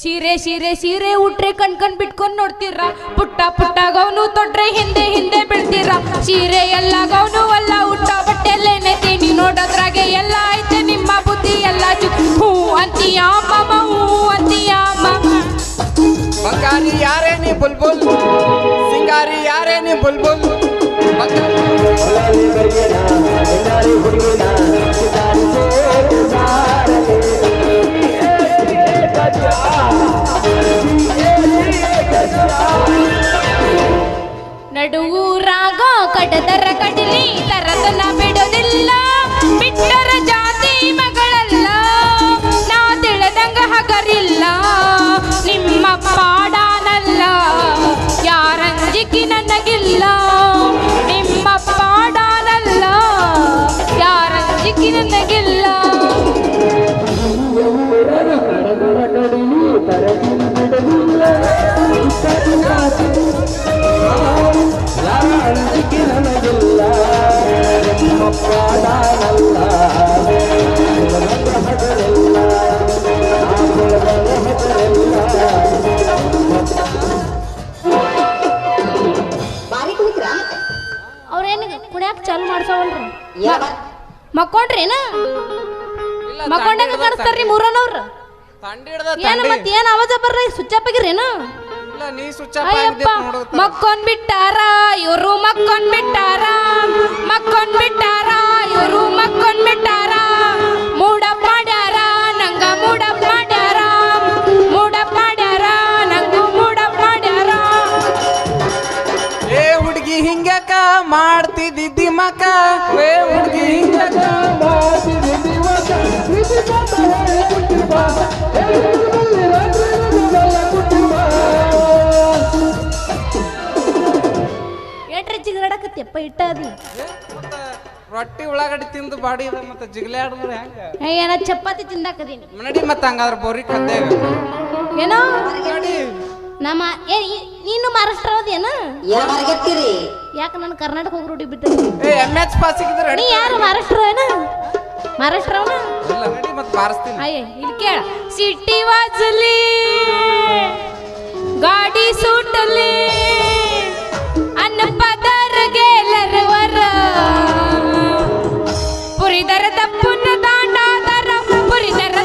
ಸೀರೆ ಸೀರೆ ಸೀರೆ ಉಟ್ರೆ ಕಣ್ ಕಣ್ ಬಿಟ್ಕೊಂಡ್ ನೋಡ್ತೀರ? ಪುಟ್ಟ ಪುಟ್ಟ ಗೌನು ತೊಟ್ರೆ ಹಿಂದೆ ಹಿಂದೆ ಬೀಳ್ತೀರ? ಸೀರೆ ಎಲ್ಲ ಗೌನು ಅಲ್ಲ, ಉಟ್ಟ ಬಟ್ಟೆಲ್ಲೇನೆ ನೀ ನೋಡೋದ್ರಾಗೆ ಎಲ್ಲ ಐತೆ ನಿಮ್ಮ ಬುದ್ಧಿ ಎಲ್ಲ ಹೂ ಅಂತೀಯ ಮಾಮ ಹೂ ಅಂತೀಯ ಬಂಗಾರಿ ಯಾರೇ ನೀ ಬುಲ್ಬುಲ್, ಸಿಂಗಾರಿ ಯಾರೇ ನೀ ಬುಲ್ಬುಲ್, ಬಂಗಾರಿ ಮಕ್ಕೊಂಡಾಗ ಕಾಣಿಸ್ತಾರ್ರಿ ಮೂರನವ್ರ. ತಂಡಿ ಹಿಡ್ದ ಏನ ತಂಡಿ ಮತ್ ಏನ್ ಆವಾಜ ಬರ್ರಿ? ಇಲ್ಲ ನೀ ಸ್ವಿಚ್ ಅಯ್ಯಪ್ಪ ಮಕ್ಕೊಂಡ್ ಬಿಟ್ಟಾರ? ಇವರು ಮಕ್ಕೊಂಡ್ ಬಿಟ್ಟಾರ? ಮಕ್ಕೊಂಡ್ ಬಿಟ್ಟಾರ? ಇವರು ಮಕ್ಕೊಂಡ್ ಬಿಟ್ಟಾರ? ಮೂಡಪ್ಪ ಮಾಡ್ಯಾರ? ನಂಗ ಮೂಡಪ್ಪ ಮಾಡ್ಯಾರ? ಮೂಡಪ್ಪ ಮಾಡ್ಯಾರ? ನಂಗ ಮೂಡಪ್ಪ ಮಾಡ್ಯಾರ? ಏ ಹುಡುಗಿ ಹಿಂಗ್ಯಾಕ ಮಾಡ್ತಿದ್ದಿ ದಿಮಕ? ಏ ಹುಡುಗಿ ಹಿಂಗ್ಯಾಕ ಜಿಗಡಾಕತ್ತಿಯಪ್ಪ ಇಟ್ಟ ರೊಟ್ಟಿ ಉಳ್ಳಾಗಡ್ಡಿ ತಿಂದು ಬಾಡಿ ಮತ್ತ ಮತ್ತೆ ಜಿಗ್ಲೆ ಆಡಿದ್ರೆ ಹೆಂಗ? ಏನ ಚಪಾತಿ ತಿಂದಾಕದೀನಿ. ನಡಿ ಮತ್ತೆ ಹಂಗಾದ್ರೆ ಬೋರಿ ಕದ್ದೆ ಏನೋ? ನಡಿ ನಮ್ಮ ಏ ನೀನು ಮಹಾರಾಷ್ಟ್ರ ಹೋದೇನ ಏನ್? ಹೊರಗೆತ್ತೀರಿ ಯಾಕೆ ನನ್ನ ಕರ್ನಾಟಕ ಹೋಗಿ ರೂಢಿ ಬಿಟ್ಟೆ ಏ ಎಂ ಎಚ್ ಪಾಸ್ ಸಿಕ್ಕಿದ್ರೆ ನೀ ಯಾರು ಮಹಾರಾಷ್ಟ್ರ ಏನ ಮಹಾರಾಷ್ಟ್ರ ಅವನ ಇಲ್ಲ ನಡಿ ಮತ್ತೆ ಬಾರಿಸ್ತೀನಿ. ಅಯ್ಯ ಇಲ್ಲಿ ಕೇಳ. ಸಿಟಿ ವಾಜಲಿ ಗಾಡಿ ಸೂಟಲಿ वर. पुरी दर दपून दांडा दरा. पुरी दर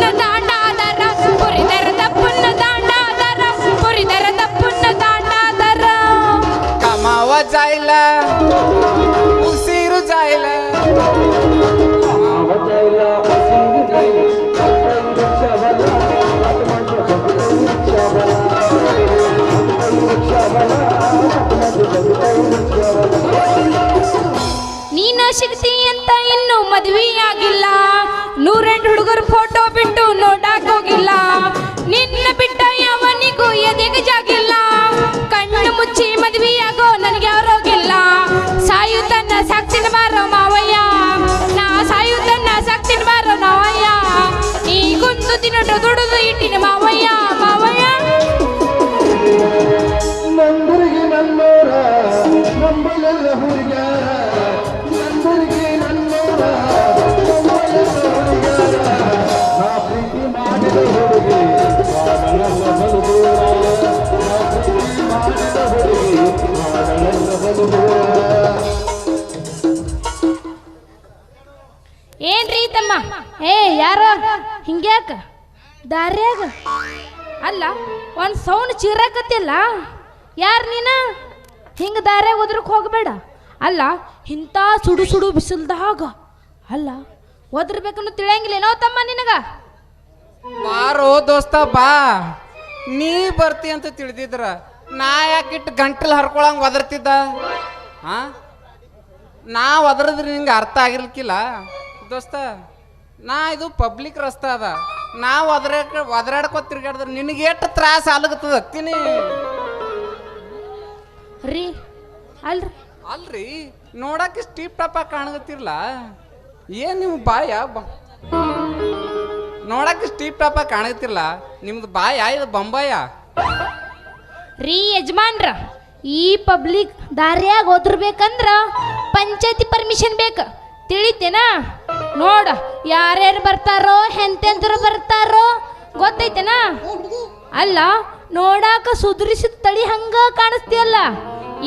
दांडा दरा. पुरी दर दपून दांडा दरा. पुरी दर दपून दांडा दरा. कामावा जायला उशीर जायला. ಸಿಗ್ತಿ ಅಂತ ಇನ್ನೂ ಮದುವೆಯಾಗಿಲ್ಲ. ನೂರೆಂಟು ಹುಡುಗರು ಫೋಟೋ ಬಿಟ್ಟು ನೋಡಕ್ ಹೋಗಿಲ್ಲ. ಏನ್ರಿ ತಮ್ಮ? ಏ, ಯಾರ? ಹಿಂಗ್ಯಾಕ? ದಾರ್ಯಾಗ? ಅಲ್ಲ, ಒಂದ್ ಸೌಂಡ್ ಚೀರಾಕತ್ತಿಲ್ಲ? ಯಾರು ನೀನ? ಹಿಂಗ ದಾರ್ಯಾಗ ಒದ್ರಕ್ ಹೋಗಬೇಡ. ಅಲ್ಲ, ಇಂಥ ಸುಡು ಸುಡು ಬಿಸಿಲ್ದಾಗ? ಅಲ್ಲ, ಒದ್ರಬೇಕನ್ನು ತಿಳಿಯಂಗಿಲ್ಲ ಏನೋ ತಮ್ಮ ನಿನಗ? ಬಾರೋ ದೋಸ್ತ, ಬಾ. ನೀ ಬರ್ತಿ ಅಂತ ತಿಳಿದಿದ್ರ. ನಾ ಯಾಕಿಟ್ಟು ಗಂಟಲು ಹರ್ಕೊಳಂಗ್ ಒದರ್ತಿದ್ದ? ಹಾ ನಾ ಒದರದ್ರೆ ನಿಂಗೆ ಅರ್ಥ ಆಗಿರ್ಲಿಕ್ಕಿಲ್ಲ. ದೋಸ್ತ ನಾ ಇದು ಪಬ್ಲಿಕ್ ರಸ್ತೆ ಅದ. ನಾ ಒದರ ಒದರಾಡ್ಕೋ ತಿರ್ಗಾಡಿದ್ರೆ ನಿನಗೆ ಎಷ್ಟು ತ್ರಾಸ ಆಗ್ಲತ್ತದ ಅಕ್ಕಿನಿ ರೀ ಅಲ್ರಿ. ಅಲ್ರಿ ನೋಡಕ್ಕೆ ಸ್ಟೀಪ್ ಟಾಪ್ ಆಗಿ ಕಾಣಗತ್ತಿರ್ಲ. ಏನ್ ನಿಮ್ಮ ಬಾಯ? ಬ ನೋಡಕ್ಕೆ ಸ್ಟೀಪ್ ಟಾಪ ಕಾಣಗತ್ತಿರ್ಲ. ನಿಮ್ದು ಬಾಯ ಇದು ಬೊಂಬಾಯ? ರೀ ಯಜಮಾನ್ರ ಈ ಪಬ್ಲಿಕ್ ದಾರಿಯಾಗ ಓದಿರ್ಬೇಕಂದ್ರ ಪಂಚಾಯತಿ ಪರ್ಮಿಷನ್ ಬೇಕು. ತಿಳಿತೇನ? ನೋಡ, ಯಾರ್ಯಾರು ಬರ್ತಾರೋ ಹೆಂತೆಂತರು ಬರ್ತಾರೋ, ಗೊತ್ತೈತೆನಾ? ಅಲ್ಲ, ನೋಡಾಕ ಸುಧಾರಿಸಿದ ತಳಿ ಹಂಗ ಕಾಣಿಸ್ತಿಯಲ್ಲ?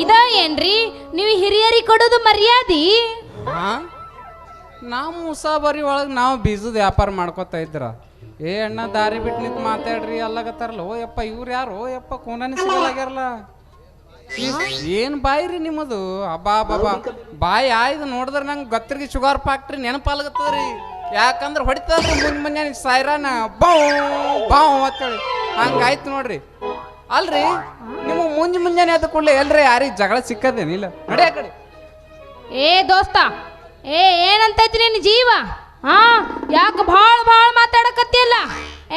ಇದ ಏನ್ರಿ, ನೀವು ಹಿರಿಯರಿಗೆ ಕೊಡೋದು ಮರ್ಯಾದಿ? ನಾವು ಮುಸಾಬರಿ ಒಳಗೆ ನಾವು ಬೀಜದ ವ್ಯಾಪಾರ ಮಾಡ್ಕೊತಾ ಇದ್ರ. ಏ ಅಣ್ಣ, ದಾರಿ ಬಿಟ್ಟು ನಿಂತು ಮಾತಾಡ್ರಿ, ಅಲ್ಲಾಗತ್ತಾರಲ್ಲ ಓ ಯಪ್ಪ ಇವ್ರು ಯಾರು? ಯಪ್ಪ ಕೂನನಿ ಏನು ಬಾಯಿ ರೀ ನಿಮ್ಮದು? ಅಬ್ಬಾ ಬಾಬಾ ಬಾಯಿ ಆಯ್ದು ನೋಡಿದ್ರೆ ನಂಗೆ ಗತ್ತರಿಗೆ ಶುಗರ್ ಫ್ಯಾಕ್ಟ್ರಿ ನೆನಪಾಲಾಗತ್ತದ್ರಿ ಯಾಕಂದ್ರೆ ಹೊಡಿತದ್ರಿ ಮುಂದೆ ಮುಂಜಾನೆ ಸೈರಾನ? ಬಾವ್ ಬಾವ್ ಅಂತೇಳಿ. ಹಂಗಾಯ್ತು ನೋಡ್ರಿ. ಅಲ್ರಿ ನಿಮ್ಮ ಮುಂಜ್ ಮುಂಜಾನೆ ಅದ ಕೂಡಲೇ ಎಲ್ರಿ ಯಾರಿ ಜಗಳ ಸಿಕ್ಕದೇನಿಲ್ಲ ಇಲ್ಲ? ಆ ಕಡೆ. ಏ ದೋಸ್ತ ಏ ಏನಂತೈತಿ ನಿನ್ನ ಜೀವ? ಹಾ ಯಾಕೆ ಭಾಳ ಭಾಳ ಮಾತಾಡಕತ್ತಿಲ್ಲ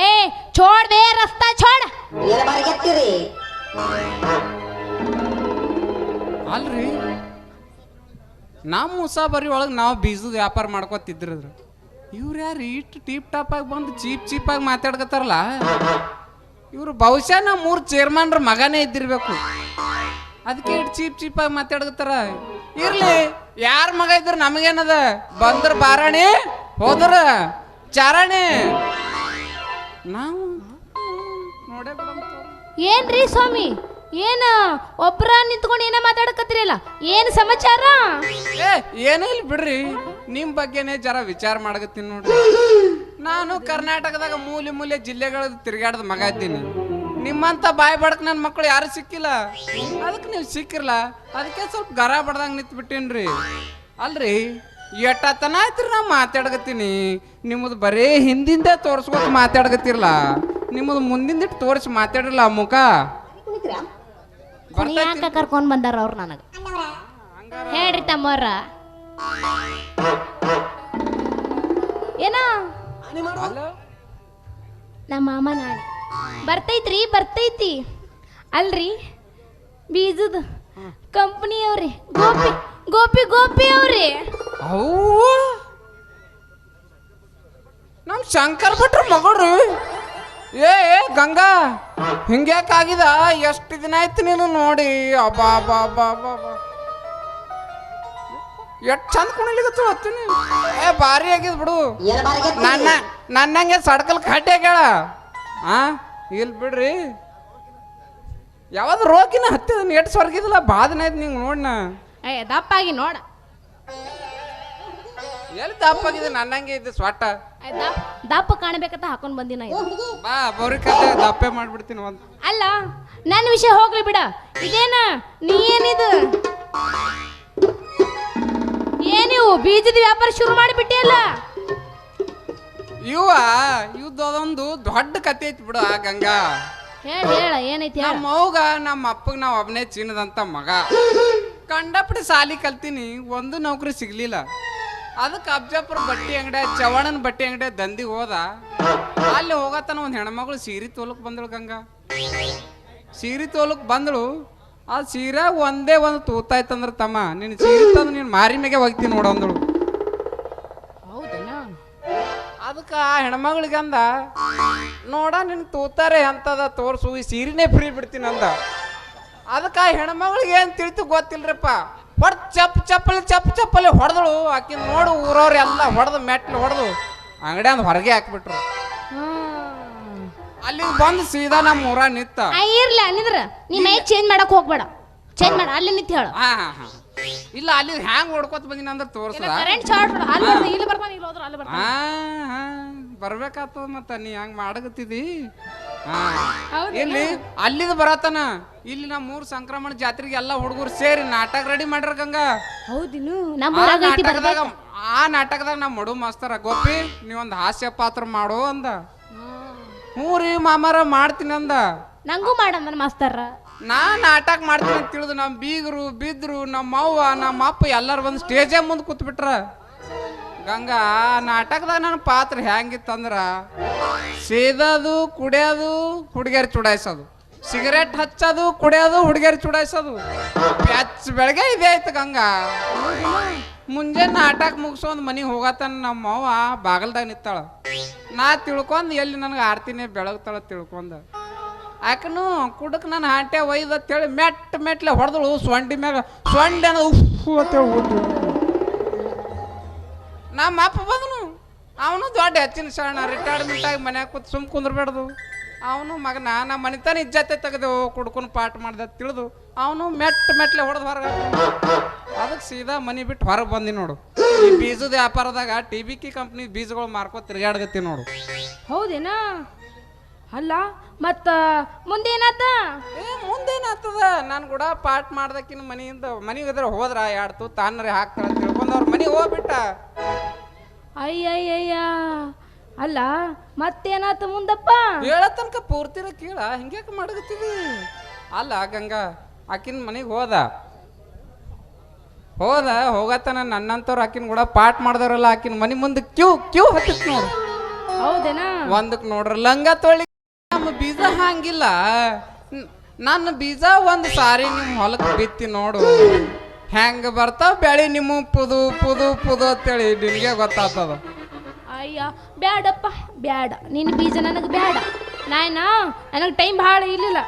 ಏ ಛೋಡ್ ಬೇ ರಸ್ತಾ ಛೋಡ್. ಏನ್ ಬಾರಿಗೆತ್ತೀರಿ ಅಲ್ರಿ? ನಮ್ಮ ಮುಸಾಬರಿ ಒಳಗೆ ನಾವು ಬೀಜದ ವ್ಯಾಪಾರ ಮಾಡ್ಕೊತಿದ್ರದ್ರ ಇವ್ರು ಯಾರು ಇಷ್ಟು ಟೀಪ್ ಟಾಪ್ ಆಗಿ ಬಂದು ಚೀಪ್ ಚೀಪ್ ಆಗಿ ಮಾತಾಡ್ಕತ್ತಾರಲ್ಲ? ಇವರು ಬಹುಶಃ ನಾವು ಮೂರು ಚೇರ್ಮನ್ರ ಮಗನೇ ಇದ್ದಿರ್ಬೇಕು. ಅದಕ್ಕೆ ಇಟ್ಟು ಚೀಪ್ ಚೀಪ್ ಆಗಿ ಮಾತಾಡ್ಕತ್ತಾರ? ಇರ್ಲಿ, ಯಾರ ಮಗ ಇದ್ರ ನಮಗೇನದ? ಬಂದ್ರ ಬಾರಾಣಿ, ಹೋದ್ರ ಚಾರಾಣಿ. ನಾವು ನೋಡೇ ಏನ್ರಿ ಸ್ವಾಮಿ? ಏನ ಒಬ್ರ ನಿಂತ್ಕೊಂಡು ಏನ ಮಾತಾಡಕತ್ತಿರಲ್ಲ? ಏನ್ ಸಮಾಚಾರ? ಏ ಏನೂ ಇಲ್ಲ ಬಿಡ್ರಿ. ನಿಮ್ ಬಗ್ಗೆನೇ ಜರ ವಿಚಾರ ಮಾಡಕತ್ತೀನಿ ನೋಡ್ರಿ. ನಾನು ಕರ್ನಾಟಕದಾಗ ಮೂಲೆ ಮೂಲೆ ಜಿಲ್ಲೆಗಳ ತಿರುಗಾಡದ ಮಗ ಇದ್ದೀನಿ. ನಿಮ್ಮಂತ ಬಾಯಿ ಬಡಕ್ ನನ್ನ ಮಕ್ಕಳು ಯಾರು ಸಿಕ್ಕಿಲ್ಲ? ಅದಕ್ಕೆ ನೀವು ಸಿಕ್ಕಿರಲ್ಲ ಅದಕ್ಕೆ ಸ್ವಲ್ಪ ಗರ ಬಡ್ದಂಗೆ ನಿಂತು ಬಿಟ್ಟಿನ್ರಿ ಅಲ್ರಿ ಎಟ್ಟತನ ಆಯ್ತ್ರಿ ನಾ ಮಾತಾಡಕತ್ತೀನಿ. ನಿಮ್ಮದು ಬರೀ ಹಿಂದಿಂದ ತೋರ್ಸ್ಕೊತ ಮಾತಾಡಕತ್ತಿರಲ್ಲ ನಿಮ್ಮದು ಮುಂದಿಂದಿಟ್ಟು ತೋರಿಸಿ ಮಾತಾಡಿರಲ್ಲ ಆ ಮುಖ. ಯಾಕ ಕರ್ಕೊಂಡ್ ಬಂದಾರ ಅವ್ರು ನನಗ. ಹೇಳ್ರಿ ತಮ್ಮವ್ರ. ಏನ? ನಮ್ಮ ಮಾಮ ನಾಳೆ ಬರ್ತೈತ್ರಿ ಬರ್ತೈತಿ. ಅಲ್ರಿ ಬೀಜದ ಕಂಪನಿ ಅವ್ರಿ. ಗೋಪಿ ಗೋಪಿ ಗೋಪಿ ಅವ್ರಿ. ನಮ್ ಶಂಕರ್ ಭಟ್ರ ಮಗಳು. ಏ ಏ ಗಂಗಾ ಹಿಂಗ್ಯಾಕಾಗಿದ? ಎಷ್ಟು ದಿನ ಆಯ್ತು ನೀನು ನೋಡಿ? ಅಬ್ಬಾ ಬಾ ಬಾ ಬಾ ಬಾ ಎಷ್ಟು ಚಂದ ಕುಣಿಲಿಕತ್ತು ಹತ್ತೀನಿ ಏ ಭಾರಿ ಆಗಿದ್ ಬಿಡು. ನನ್ನ ನನ್ನಂಗೆ ಸಡ್ಕಲ್ ಕಡ್ಡೆ ಆಗ್ಯಾಳ. ಆ ಇಲ್ಲಿ ಬಿಡ್ರಿ. ಯಾವ್ದು ರೋಗಿನ ಹತ್ತಿದ ಎಷ್ಟು ಸ್ವರ್ಗಿದಿಲ್ಲ? ಬಾಧನ ಆಯ್ತು ನಿಂಗೆ ನೋಡ್ನ. ಏ ದಪ್ಪಾಗಿ ನೋಡ. ಎಲ್ಲಿ ದಪ್ಪಾಗಿದೆ? ನನ್ನಂಗೆ ಇದು ಏ, ದಪ್- ದಪ್ಪ ಕಾಣಬೇಕಂತ ಹಾಕೊಂಡ್ ಬಂದಿನ ಬಾ ಬೋರಿ ಕತೆ ದಪ್ಪೆ ಮಾಡ್ಬಿಡ್ತೀನಿ ಒಂದು. ಅಲ್ಲ ನನ್ನ ವಿಷಯ ಹೋಗ್ಲಿ ಬಿಡ. ಇದೇನ ನೀ ಏನಿದು ಏನಿವು ಬೀಜದ ವ್ಯಾಪಾರ ಶುರು ಮಾಡಿಬಿಟ್ಟಿಯಲ್ಲ? ಇವ ಇವ್ದು ಅದೊಂದು ದೊಡ್ಡ ಕತೆ ಐತಿ ಬಿಡು ಆ ಗಂಗಾ. ಹೇಳ ಹೇಳ ಏನೈತಿ ಹೇಳ. ನಮ್ಮ ಅವ್ಗ ನಮ್ಮ ಅಪ್ಪಗೆ ನಾವ್ ಒಬ್ನೇ ಚಿನ್ನದಂತ ಮಗ. ಕಂಡಪಡಿ ಸಾಲಿ ಕಲ್ತೀನಿ ಒಂದು ನೌಕರಿ ಸಿಗ್ಲಿಲ್ಲ. ಅದಕ್ಕೆ ಅಬ್ಜಾಪುರ ಬಟ್ಟೆ ಅಂಗಡಿ ಚವಣನ ಬಟ್ಟೆ ಅಂಗಡಿ ದಂದಿ ಹೋದ. ಅಲ್ಲಿ ಹೋಗತನ ಒಂದು ಹೆಣ್ಮಗಳು ಸೀರೆ ತೋಲಕ್ ಬಂದಳು ಗಂಗಾ. ಸೀರೆ ತೋಲಕ್ ಬಂದಳು. ಆ ಸೀರೆ ಒಂದೇ ಒಂದು ತೂತಾಯ್ತಂದ್ರ ತಮ್ಮ. ನಿನ್ನ ಸೀರೆ ತಂದು ನೀನು ಮಾರಿ ಮ್ಯಾಗೆ ಹೋಗ್ತೀನಿ ನೋಡಂದಳು ಅಂದಳು. ಅದಕ್ಕೆ ಆ ಹೆಣ್ಮಗಳಿಗಂದ ಅಂದ ನೋಡ ನಿನ್ ತೂತಾರೆ ಅಂತದ ತೋರ್ಸು ಈ ಸೀರೆನೇ ಫ್ರೀ ಬಿಡ್ತೀನಿ ಅಂದ. ಅದಕ್ಕೆ ಆ ಹೆಣ್ಮಗಳಿಗೆ ಏನು ತಿಳಿತು ಗೊತ್ತಿಲ್ರಪ್ಪ. ಹೊಡ್ ಚಪ್ ಚಪ್ಪಲಿ ಚಪ್ ಚಪ್ಪಲಿ ಹೊಡೆದಳು. ಆಕಿನ ನೋಡು ಊರವ್ರು ಎಲ್ಲ ಹೊಡೆದು ಮೆಟ್ಲು ಹೊಡೆದು ಅಂಗಡಿ ಅಂದ್ ಹೊರಗೆ ಹಾಕ್ಬಿಟ್ರು. ಅಲ್ಲಿ ಬಂದು ಸೀದಾ ನಮ್ಮ ಊರ ನಿತ್ತ ಆ ಇರ್ಲಿ ಅನ್ನಿದ್ರ ನೀ ಮೈ ಚೇಂಜ್ ಮಾಡಕ್ ಹೋಗ್ಬೇಡ. ಚೇಂಜ್ ಮಾಡ. ಅಲ್ಲಿ ನಿಂತ ಹೇಳು. ಹಾ ಹಾ ಹಾ. ಇಲ್ಲ ಅಲ್ಲಿ ಹ್ಯಾಂಗ್ ಹೊಡ್ಕೊತ ಬಂದಿನ ಅಂದ್ರೆ ತೋರ್ಸದ? ಕರೆಂಟ್ ಶಾರ್ಟ್ ಅಲ್ಲಿ ಬರ್ತಾನೆ, ಇಲ್ಲಿ ಬರ್ತಾನೆ ಇಲ್ಲಿ ಹೋದ್ರ ಅಲ್ಲಿ ಬರ್ತಾನೆ. ಹಾ ಹಾ. ಬರ್ಬೇಕಾಗ್ತದ ಮತ್ತ? ನೀ ಹಂಗ ಮಾಡಕತ್ತಿದಿ? ಇಲ್ಲಿ ಅಲ್ಲಿದ ಬರತನ. ಇಲ್ಲಿ ನಮ್ಮ ಮೂರ್ ಸಂಕ್ರಮಣ ಜಾತ್ರೆಗೆ ಎಲ್ಲಾ ಹುಡುಗರು ಸೇರಿ ನಾಟಕ ರೆಡಿ ಮಾಡ್ರ ಗಂಗ. ಹೌದಿನು ನಮ್ಮ ಆ ನಾಟಕದಾಗ ಬರ್ಬೇಕು. ಆ ನಾಟಕದಾಗ ನಮ್ಮ ಮಡು ಮಾಸ್ತರ ಗೋಪಿ ನೀವೊಂದು ಹಾಸ್ಯ ಪಾತ್ರ ಮಾಡು ಅಂದ. ಹ್ಞೂ ರೀ ಮಾಮಾರ ಮಾಡ್ತೀನಿ ಅಂದ. ನಂಗೂ ಮಾಡಂದ ಮಾಸ್ತರ. ನಾ ನಾಟಕ ಮಾಡ್ತೀನಿ ಅಂತ ತಿಳಿದು ನಮ್ಮ ಬೀಗರು ಬಿದ್ರು ನಮ್ಮ ಅವ್ವ ನಮ್ಮ ಅಪ್ಪ ಎಲ್ಲರೂ ಬಂದು ಸ್ಟೇಜೇ ಮುಂದೆ ಕೂತ್ಬಿಟ್ರ. ಗಂಗಾ, ನಾಟಕದಾಗ ನನ್ನ ಪಾತ್ರ ಹೆಂಗಿತ್ತಂದ್ರ ಸೇದೋದು, ಕುಡಿಯೋದು, ಹುಡುಗಿಯರು ಚುಡಾಯಿಸೋದು. ಸಿಗರೇಟ್ ಹಚ್ಚೋದು, ಕುಡಿಯೋದು, ಹುಡುಗಿಯರು ಚುಡಾಯಿಸೋದು. ಬೆಚ್ಚ ಬೆಳಗ್ಗೆ ಇದೇ ಆಯ್ತು ಗಂಗಾ. ಮುಂಜಾನೆ ನಾಟಕ ಮುಗಿಸೋದು ಮನೆಗೆ ಹೋಗತ್ತಾನ ನಮ್ಮ ಅವ್ವ ಬಾಗಲ್ದಾಗ ನಿತ್ತಾಳ ನಾ ತಿಳ್ಕೊಂಡು ಎಲ್ಲಿ ನನಗೆ ಆರ್ತಿನೇ ಬೆಳಗ್ತಾಳ ತಿಳ್ಕೊಂಡ. ಆಕನು ಕುಡಕ್ ನನ್ನ ಹಾಂಟೆ ಒಯ್ದು ಅಂತೇಳಿ ಮೆಟ್ಟ ಮೆಟ್ಲೆ ಹೊಡೆದಳು ಸೊಂಡಿ ಮ್ಯಾಗ ಸೊಂಡೆ ಉಫ್ ಅಂತೇಳಿ ನಮ್ಮ ಅಪ್ಪ ಬದನು. ಅವನು ದೊಡ್ಡ ಹೆಚ್ಚಿನ ಶರಣ ರಿಟೈರ್ಮೆಂಟ್ ಆಗಿ ಮನ್ಯಾಗ ಕೂತ್ ಸುಮ್ ಕುಂದ್ರಬೇಡ್ದು. ಅವನು ಮಗನ ನಮ್ಮ ಮನಿತಾನ ಇಜ್ಜತೆ ತೆಗೆದೆವು ಕುಡ್ಕೊಂಡು ಪಾಠ ಮಾಡ್ದೆ ತಿಳಿದು ಅವನು ಮೆಟ್ಟ ಮೆಟ್ಲೆ ಹೊಡೆದು ಹೊರಗೆ ಅದಕ್ಕೆ ಸೀದಾ ಮನಿ ಬಿಟ್ಟು ಹೊರಗೆ ಬಂದಿ ನೋಡು. ಈ ಬೀಜದ ವ್ಯಾಪಾರದಾಗ ಟಿ ಬಿ ಕಿ ಕಂಪ್ನಿ ಬೀಜಗಳು ಮಾರ್ಕೋ ತಿರ್ಗಾಡ್ಗತ್ತಿ ನೋಡು. ಹೌದೇನಾ? ಅಲ್ಲ ಮತ್ತ ಮುಂದೇನಾತ? ಏ ಮುಂದೇನಾಗ್ತದ ನಾನು ಕೂಡ ಪಾಠ ಮಾಡ್ದಕ್ಕಿನ ಮನೆಯಿಂದ ಮನೆಗೆ ಇದ್ರೆ ಹೋದ್ರ ಎರಡು ತಾನರೇ ಹಾಕ್ತಾಳೆ ಹೋಗ್ಬಿಟ್ಟ. ಅಯ್ಯಯ್ಯಯ್ಯ. ಅಲ್ಲ ಮತ್ತೇನಾತ ಮುಂದಪ್ಪ? ಹೇಳ ತನಕ ಪೂರ್ತಿರ ಕೇಳ ಹಿಂಗ್ಯಾಕೆ ಮಾಡಗತ್ತೀವಿ ಅಲ್ಲ ಗಂಗಾ ಆಕಿನ ಮನೆಗೆ ಹೋದ. ಹೋದ ಹೋಗತನ ನನ್ನಂತವ್ರು ಆಕಿನ ಕೂಡ ಪಾಠ ಮಾಡ್ದವ್ರಲ್ಲ ಆಕಿನ ಮನೆ ಮುಂದೆ ಕ್ಯೂ ಕ್ಯೂ ಹತ್ತಿತ್ ನೋಡು. ಹೌದೇನಾ? ಒಂದಕ್ಕೆ ನೋಡ್ರ ಲಂಗ ತೊಳಿ ನಮ್ಮ ಬೀಜ ಹಂಗಿಲ್ಲ. ನನ್ನ ಬೀಜ ಒಂದು ಸಾರಿ ನಿಮ್ಮ ಹೊಲಕ್ಕೆ ಬಿತ್ತಿ ನೋಡು. ಹೆಂಗ ಬರ್ತಾವ ಬೆಳಿ ನಿಮ್ಮ ಪುದು ಪುದು ಪುದು ಅಂತೇಳಿ ನಿನಗೆ ಗೊತ್ತಾಗ್ತದ? ಅಯ್ಯ ಬ್ಯಾಡಪ್ಪ ಬ್ಯಾಡ. ನಿನ್ನ ಬೀಜ ನನಗೆ ಬ್ಯಾಡ. ನಾಯ್ನಾ ನನಗೆ ಟೈಮ್ ಭಾಳ ಇಲ್ಲಿಲ್ಲ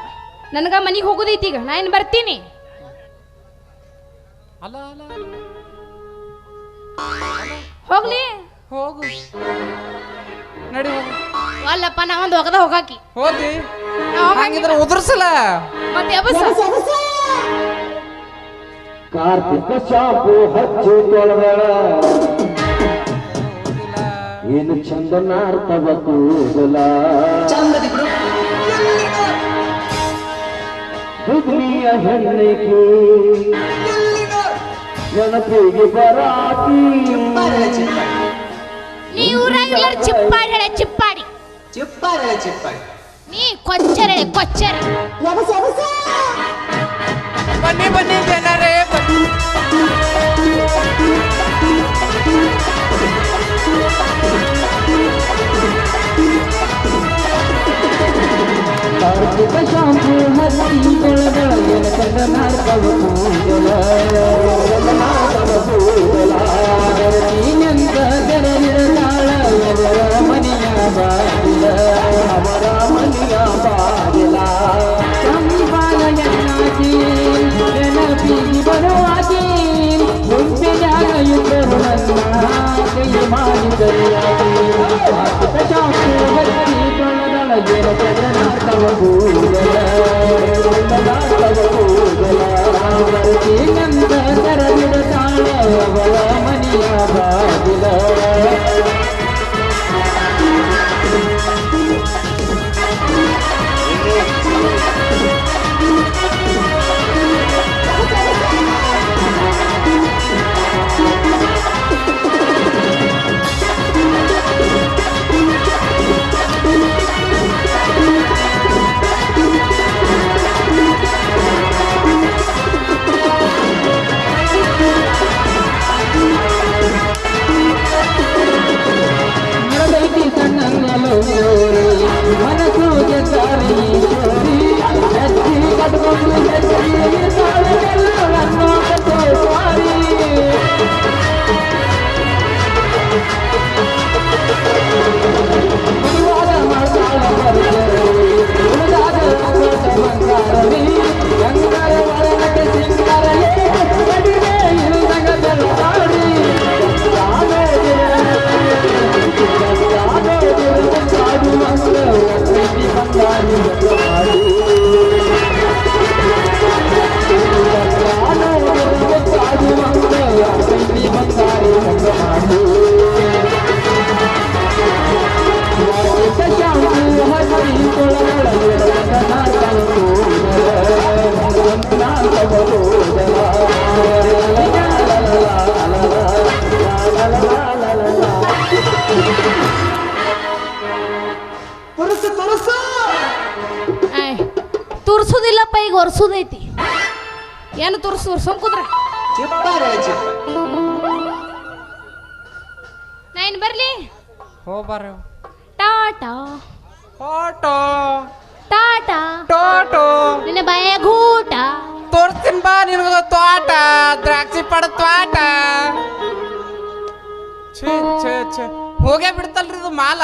ನನಗೆ ಮನೆಗೆ ಹೋಗುದೈತಿ ಈಗ. ನಾನು ಬರ್ತೀನಿ. ಅಲ್ಲ ಅಲ್ಲ ಹೋಗ್ಲಿ. ಹೋಗು. ನಡಿ ಹೋಗು. ಅಲ್ಲಪ್ಪ ನಾ ಒಂದು ಹೋಗದ ಹೋಗಾಕಿ. ಹೋಗಿ ಹಂಗಿದ್ರೆ ಉದುರ್ಸಲ್ಲ ಮತ್ತೆ ಕಾರ್ತಿಕ ಶಾಪು ಹಚ್ಚಿ ತೊಳೆದಳ ಏನು ಚಂದ ನಾರ್ತವ ಕೂದಲ? ದುಗ್ನಿಯ ಹೆಣ್ಣಿಗೆ ನೆನಪಿಗೆ ಬರಾತಿ. ನೀ ಊರಾಗಿಲ್ಲ ಚಿಪ್ಪಾಡಿ. ಹೇಳ ಚಿಪ್ಪಾಡಿ. ಚಿಪ್ಪಾರೆ ಚಿಪ್ಪಾರೆ ನೀ ಕೊಚ್ಚರೆ ಕೊಚ್ಚರೆ ಬನ್ನಿ ಬನ್ನಿ ಕಾರ್ತಿಕ ಶಾಂಪು ಹಚ್ಚಿ ತೊಳೆದಳ ಏನು ಚಂದ ನಾರ್ತವ ಕೂದಲ ನಾರ್ತವ ಕೂದಲ ನೀನೆಂತ ತೆರೆದಿರತಾಳ ಅವರ ಮನೆಯ ಬಾಗಿಲ ಅವರ ಮನೆಯ ಬಾಗಿಲ ತುರುಸು ತುರುಸು. ಆಯ್ ತುರ್ಸುದಿಲ್ಲಪ್ಪ ಈಗ ಒರ್ಸುದೈತಿ. ಏನು ತುರ್ಸು ಸುಮ್ಕುದ್ರ ನೈನ್ ಚಿಪ್ಪಾರೆ ನಾ ಏನು ಬರ್ಲಿ. ಹೋಗ್ಬಾರ ಟಾಟಾ. ಫೋಟೋ ಟಾಟಾ. ಟೋಟೋ. ನಿನ್ನ ಬಾಯ ಗೂಟ ತೋರಿಸ್ತೀನಿ ಬಾ ನಿನಗ ತೋಟ ದ್ರಾಕ್ಷಿ ಪಡ ತೋಟ ಹೋಗೇ ಬಿಡ್ತಲ್ರಿ ಇದು ಮಾಲ.